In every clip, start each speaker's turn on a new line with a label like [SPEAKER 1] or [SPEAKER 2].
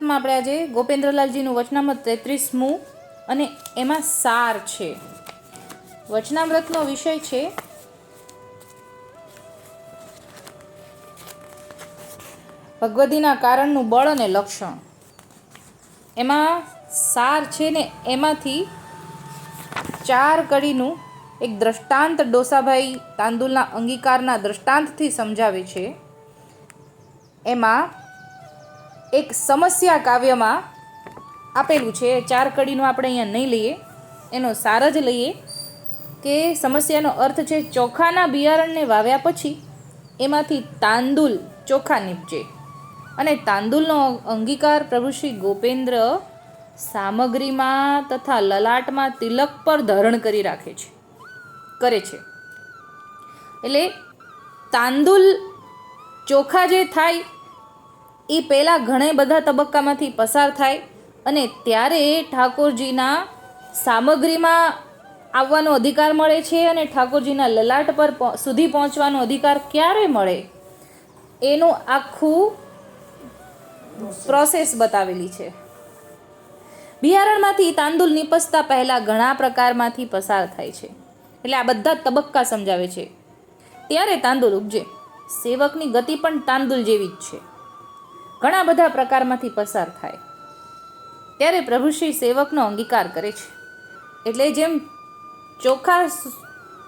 [SPEAKER 1] માં આપણે આજે ગોપેન્દ્રલાલજીનું વચનામૃત તેત્રીસમું અને એમાં સાર છે. વચનામૃતનો વિષય છે ભગવદીના કારણનું બળ અને લક્ષણ. એમાં સાર છે ને એમાંથી ચાર કડીનું એક દ્રષ્ટાંત ડોસાભાઈ તાંદુલના અંગીકારના દ્રષ્ટાંતથી સમજાવે છે. એમાં એક સમસ્યા કાવ્યમાં આપેલું છે. ચાર કડીનું આપણે અહીંયા નહીં લઈએ. એનો સાર જ લઈએ કે સમસ્યાનો અર્થ છે, ચોખાના બિયારણને વાવ્યા પછી એમાંથી તાંદુલ ચોખા નીપજે. અને તાંદુલનો અંગીકાર પ્રભુ શ્રી ગોપેન્દ્ર સામગ્રીમાં તથા લલાટમાં તિલક પર ધારણ કરી રાખે છે, કરે છે. એટલે તાંદુલ ચોખા જે થાય એ પહેલાં ઘણા બધા તબક્કામાંથી પસાર થાય અને ત્યારે ઠાકોરજીના સામગ્રીમાં આવવાનો અધિકાર મળે છે અને ઠાકોરજીના લલાટ પર સુધી પહોંચવાનો અધિકાર ક્યારે મળે? એનું આખું પ્રોસેસ બતાવેલી છે. બિયારણમાંથી તાંદુલ નિપસતા પહેલાં ઘણા પ્રકારમાંથી પસાર થાય છે. એટલે આ બધા તબક્કા સમજાવે છે. ત્યારે તાંદુલ ઉપજે. સેવકની ગતિ પણ તાંદુલ જેવી જ છે. ઘણા બધા પ્રકારમાંથી પસાર થાય. ત્યારે પ્રભુશ્રી સેવકનો અંગીકાર કરે છે. એટલે જેમ ચોખા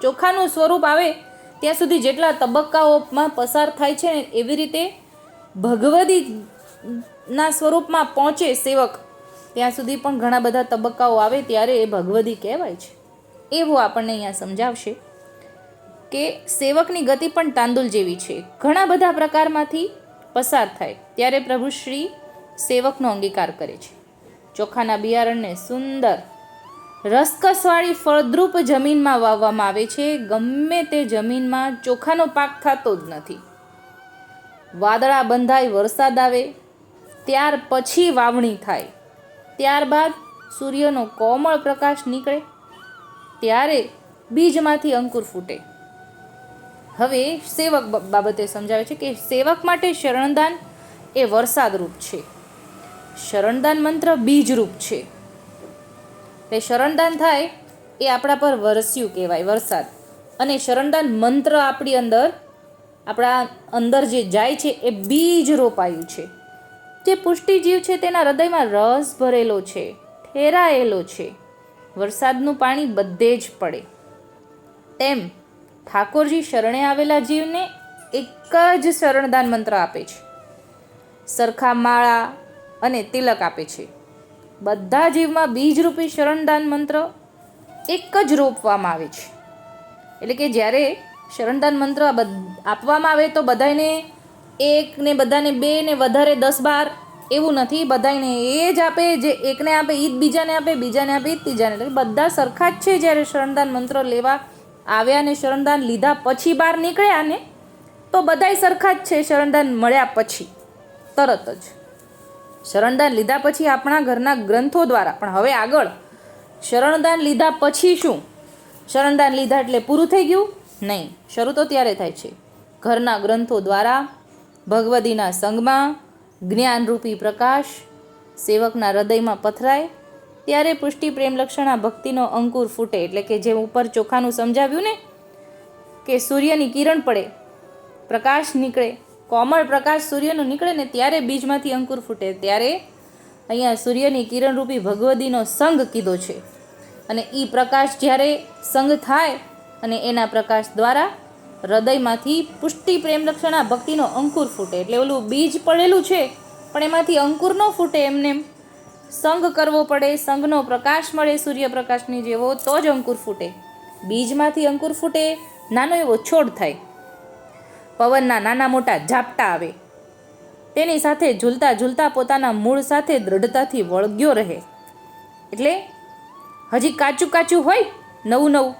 [SPEAKER 1] ચોખાનું સ્વરૂપ આવે, ત્યાં સુધી જેટલા તબક્કાઓમાં પસાર થાય છે એવી રીતે ભગવદીના સ્વરૂપમાં પહોંચે સેવક, ત્યાં સુધી પણ ઘણા બધા તબક્કાઓ આવે ત્યારે એ ભગવદી કહેવાય છે. એવું આપણને અહીંયા સમજાવશે કે સેવકની ગતિ પણ તાંદુલ જેવી છે. ઘણા બધા પ્રકારમાંથી પસાર થાય ત્યારે પ્રભુ શ્રી સેવકનો અંગીકાર કરે છે. ચોખાના બિયારણને સુંદર રસકસવાળી ફળદ્રુપ જમીનમાં વાવવામાં આવે છે. ગમે તે જમીનમાં ચોખાનો પાક થતો જ નથી. વાદળા બંધાય વરસાદ આવે, ત્યાર પછી વાવણી થાય. ત્યારબાદ સૂર્યનો કોમળ પ્રકાશ નીકળે, ત્યારે બીજમાંથી અંકુર ફૂટે. હવે સેવક બાબતે સમજાવે છે કે સેવક માટે શરણદાન એ વરસાદરૂપ છે. શરણદાન મંત્ર બીજરૂપ છે. એટલે શરણદાન થાય એ આપણા પર વરસ્યું કહેવાય, વરસાદ. અને શરણદાન મંત્ર આપણી અંદર, આપણા અંદર જે જાય છે એ બીજ રોપાયું છે. જે પુષ્ટિજીવ છે તેના હૃદયમાં રસ ભરેલો છે, ઠેરાયેલો છે. વરસાદનું પાણી બધે જ પડે. તેમ ઠાકોરજી શરણે આવેલા જીવને એક જ શરણદાન મંત્ર આપે છે. સરખા માળા અને તિલક આપે છે. બધા જીવમાં બીજરૂપી શરણદાન મંત્ર એક જ રોપવામાં આવે છે. એટલે કે જ્યારે શરણદાન મંત્ર આપવામાં આવે તો બધાને એક ને બધાને બે ને વધારે દસ બાર એવું નથી. બધાને એ જ આપે, જે એકને આપે એ જ બીજાને આપે બીજાને આપે એ જ ત્રીજાને બધા સરખા જ છે જ્યારે શરણદાન મંત્ર લેવા આવ્યા ને શરણદાન લીધા પછી બહાર નીકળ્યા ને તો બધાય સરખા જ છે, શરણદાન મળ્યા પછી. તરત જ. શરણદાન લીધા પછી આપણા ઘરના ગ્રંથો દ્વારા. પણ હવે આગળ. શરણદાન લીધા પછી શું? શરણદાન લીધા એટલે પૂરું થઈ ગયું? નહીં. શરૂ તો ત્યારે થાય છે. ઘરના ગ્રંથો દ્વારા, ભગવદીના સંગમાં, જ્ઞાનરૂપી પ્રકાશ, સેવકના હૃદયમાં પથરાય ત્યારે પુષ્ટિ પ્રેમલક્ષણા ભક્તિનો અંકુર ફૂટે, એટલે કે જેમ ઉપર ચોખાનું સમજાવ્યું ને, કે સૂર્યની કિરણ પડે, પ્રકાશ નીકળે, કોમળ પ્રકાશ સૂર્યનો નીકળે ને ત્યારે બીજમાંથી અંકુર ફૂટે. ત્યારે અહીંયા સૂર્યની કિરણરૂપી ભગવદીનો સંગ કીધો છે. અને એ પ્રકાશ જ્યારે સંગ થાય અને એના પ્રકાશ દ્વારા હૃદયમાંથી પુષ્ટિ પ્રેમલક્ષણા ભક્તિનો અંકુર ફૂટે. એટલે ઓલું બીજ પડેલું છે, પણ એમાંથી અંકુર ન ફૂટે એમને સંગ કરવો પડે, સંગનો પ્રકાશ મળે, સૂર્યપ્રકાશની જેવો, તો જ અંકુર ફૂટે. બીજમાંથી અંકુર ફૂટે, નાનો એવો છોડ થાય. પવનના નાના મોટા ઝાપટા આવે. તેની સાથે ઝૂલતા ઝૂલતા પોતાના મૂળ સાથે દ્રઢતાથી વળગ્યો રહે. એટલે હજી કાચું કાચું હોય, નવું નવું.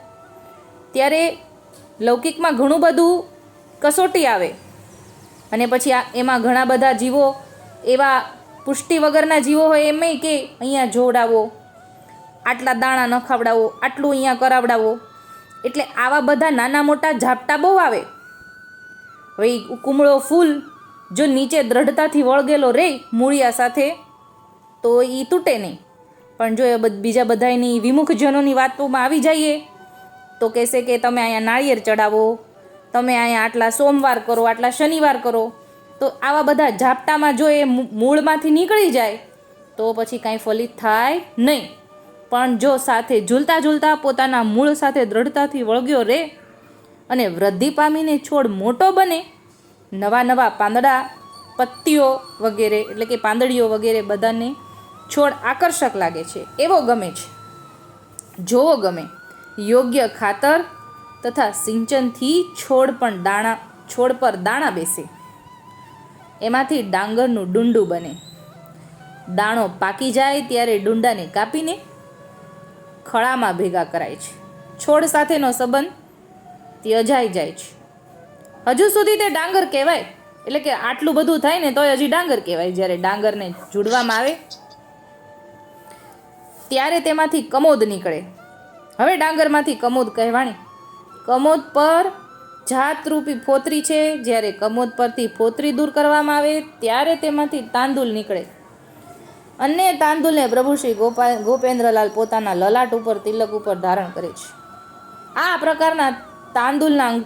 [SPEAKER 1] ત્યારે લૌકિકમાં ઘણું બધું કસોટી આવે. અને પછી આ, એમાં ઘણા બધા જીવો એવા પુષ્ટિ વગરના જીવો હોય એમ કે અહીંયા જોડાવો આટલા દાણા ન ખવડાવો, આટલું અહીંયા કરાવડાવો. એટલે આવા બધા નાના મોટા ઝાપટા બહુ આવે. હવે કુમળો ફૂલ જો નીચે દ્રઢતાથી વળગેલો રહે મૂળિયા સાથે, તો એ તૂટે નહીં. પણ જો એ બીજા બધાની વિમુખજનોની વાતોમાં આવી જઈએ, તો કહેશે કે તમે અહીંયા નાળિયેર ચડાવો, તમે અહીંયા આટલા સોમવાર કરો, આટલા શનિવાર કરો તો આવા બધા ઝાપટામાં જો એ મૂળમાંથી નીકળી જાય, તો પછી કાંઈ ફલિત થાય નહીં. પણ જો સાથે ઝૂલતા ઝૂલતા પોતાના મૂળ સાથે દ્રઢતાથી વળગ્યો રહે અને વૃદ્ધિ પામીને છોડ મોટો બને, નવા નવા પાંદડા, પત્તીઓ વગેરે, એટલે કે પાંદડીઓ વગેરે બધાને છોડ આકર્ષક લાગે છે. એવો ગમે છે. જોવો ગમે. યોગ્ય ખાતર તથા સિંચનથી છોડ પણ દાણા, છોડ પર દાણા બેસે. એમાંથી ડાંગરનું ડુંડું બને. દાણો પાકી જાય ત્યારે ડુંડાને કાપીને ખળામાં ભેગા કરાય છે. છોડ સાથેનો સંબંધ ત્યજાઈ જાય છે. હજુ સુધી તે ડાંગર કહેવાય, એટલે કે આટલું બધું થાય ને તોય હજી ડાંગર કહેવાય. જ્યારે ડાંગરને જોડવામાં આવે, ત્યારે તેમાંથી કમોદ નીકળે. હવે ડાંગરમાંથી કમોદ કહેવાણી. કમોદ પર જાતરૂપી ફોતરી છે. જ્યારે કમોદ પરથી ફોતરી દૂર કરવામાં આવે, ત્યારે તેમાંથી તાંદુલ નીકળે. અને તાંદુલને પ્રભુ શ્રી ગોપા, ગોપેન્દ્રલાલ પોતાના લલાટ ઉપર, તિલક ઉપર ધારણ કરે છે. આ પ્રકારના તાંદુલના અંગ-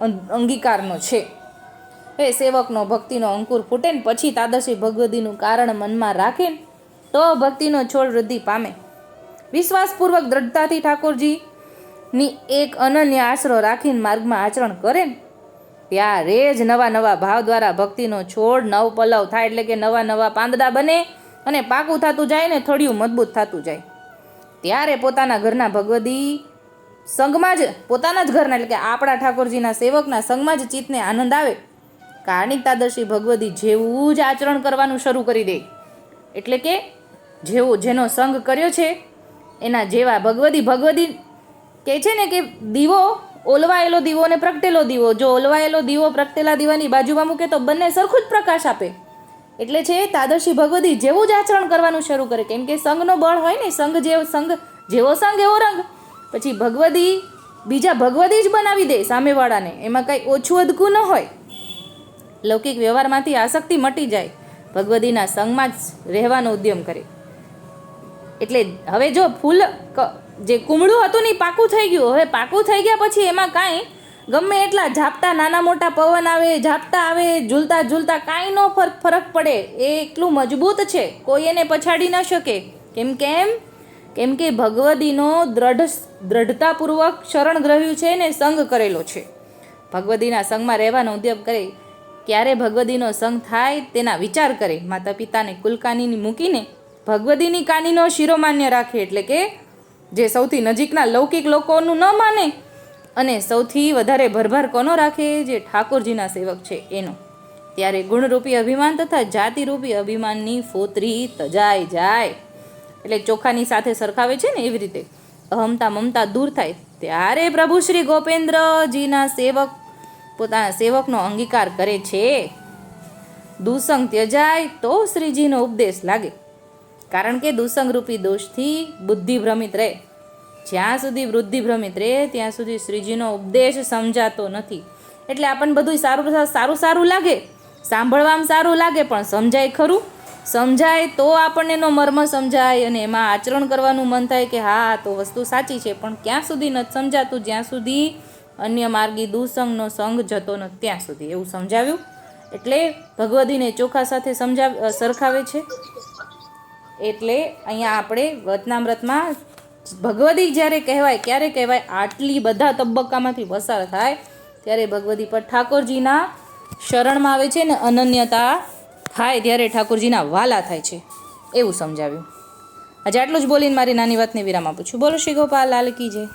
[SPEAKER 1] અંગ- અંગીકારનો છે. એ સેવકનો ભક્તિનો અંકુર ફૂટે ને પછી તાદશી ભગવદીનું કારણ મનમાં રાખે તો ભક્તિનો છોડ વૃદ્ધિ પામે. વિશ્વાસપૂર્વક દ્રઢતાથી ઠાકોરજીની એક અનન્ય આશરો રાખીને માર્ગમાં આચરણ કરે ને, ત્યારે જ નવા નવા ભાવ દ્વારા ભક્તિનો છોડ નવ પલવ થાય એટલે કે નવા નવા પાંદડા બને અને પાકું થતું જાય ને થોડિયું મજબૂત થતું જાય. ત્યારે પોતાના ઘરના ભગવદી સંઘમાં જ, પોતાના જ ઘરના એટલે કે આપણા ઠાકોરજીના સેવકના સંઘમાં જ ચિત્તને આનંદ આવે. કારણિકતાદર્શી ભગવદી જેવું જ આચરણ કરવાનું શરૂ કરી દે. એટલે કે જેવો, જેનો સંગ કર્યો છે, એના જેવા ભગવદી ભગવદી કહે છે ને કે દીવો ઓલવાયેલો દીવો અને પ્રગટેલો દીવો. જો ઓલવાયેલો દીવો પ્રગટેલા દીવાની બાજુમાં મૂકે તો બંને સરખું જ પ્રકાશ આપે. એટલે છે, તાદર્શી ભગવતી જેવું જ આચરણ કરવાનું શરૂ કરે. કેમ કે સંઘનો બળ હોય ને, સંઘ જેવો સંઘ જેવો સંઘ, એવો રંગ. પછી ભગવદી બીજા ભગવદી જ બનાવી દે સામેવાળાને. એમાં કાંઈ ઓછું અધકું ન હોય. લૌકિક વ્યવહારમાંથી આસક્તિ મટી જાય. ભગવદીના સંઘમાં જ રહેવાનો ઉદ્યમ કરે. એટલે હવે જો ફૂલ ક- જે કુમળું હતું ને પાકું થઈ ગયું. હવે પાકું થઈ ગયા પછી એમાં કાંઈ ગમે એટલા ઝાપટા, નાના મોટા પવન આવે, ઝાપટા આવે, ઝૂલતા ઝૂલતા કાંઈ નો ફરક ફરક પડે. એ એટલું મજબૂત છે. કોઈ એને પછાડી ન શકે. કેમ કેમ કેમ કે ભગવદીનો દ્રઢ દ્રઢતાપૂર્વક શરણ ગ્રહ્યું છે ને સંગ કરેલો છે. ભગવદીના સંગમાં રહેવાનો ઉદ્યમ કરે. ક્યારે ભગવદીનો સંગ થાય તેના વિચાર કરે. માતા પિતાને કુલકાનીની મૂકીને ભગવદીની કાનીનો શિરોમાન્ય રાખે. એટલે કે જે સૌથી નજીકના લૌકિક લોકોનું ન માને અને સૌથી વધારે ભરભાર કોનો રાખે જે ઠાકોરજીના સેવક છે એનો. ત્યારે ગુણરૂપી અભિમાન તથા જાતિરૂપી અભિમાનની ફોતરી તજાઈ જાય. એટલે ચોખાની સાથે સરખાવે છે ને એવી રીતે. અહમતા મમતા દૂર થાય. ત્યારે પ્રભુ શ્રી ગોપેન્દ્રજીના સેવક પોતાના સેવકનો અંગીકાર કરે છે. દુસંગ ત્યજાય તો શ્રીજીનો ઉપદેશ લાગે. કારણ કે દુસંગરૂપી દોષથી બુદ્ધિ ભ્રમિત રહે. જ્યાં સુધી વૃદ્ધિ ભ્રમિત રહે, ત્યાં સુધી શ્રીજીનો ઉપદેશ સમજાતો નથી. એટલે આપણને બધું સારું સારું સારું લાગે. સાંભળવામાં સારું લાગે, પણ સમજાય ખરું? સમજાય તો આપણને એનો મર્મ સમજાય અને એમાં આચરણ કરવાનું મન થાય કે હા તો વસ્તુ સાચી છે, પણ ક્યાં સુધી નથી સમજાતું? જ્યાં સુધી અન્ય માર્ગી દુસંગનો સંગ જતો નથી, ત્યાં સુધી. એવું સમજાવ્યું? એટલે ભગવદીને ચોખા સાથે સમજાવ સરખાવે છે? એટલે અહીંયા આપણે વતનામ્રતમાં ભગવદી જ્યારે કહેવાય, ક્યારે કહેવાય? આટલી બધા તબક્કામાંથી પસાર થાય, ત્યારે ભગવદી પર ઠાકોરજીના શરણમાં આવે છે ને અનન્યતા થાય ત્યારે ઠાકોરજીના વાલા થાય છે. એવું સમજાવ્યું. આજે આટલું જ બોલીને મારી નાની વાતને વિરામ આપું છું. બોલો શ્રી ગોપાલ, લાલ જય.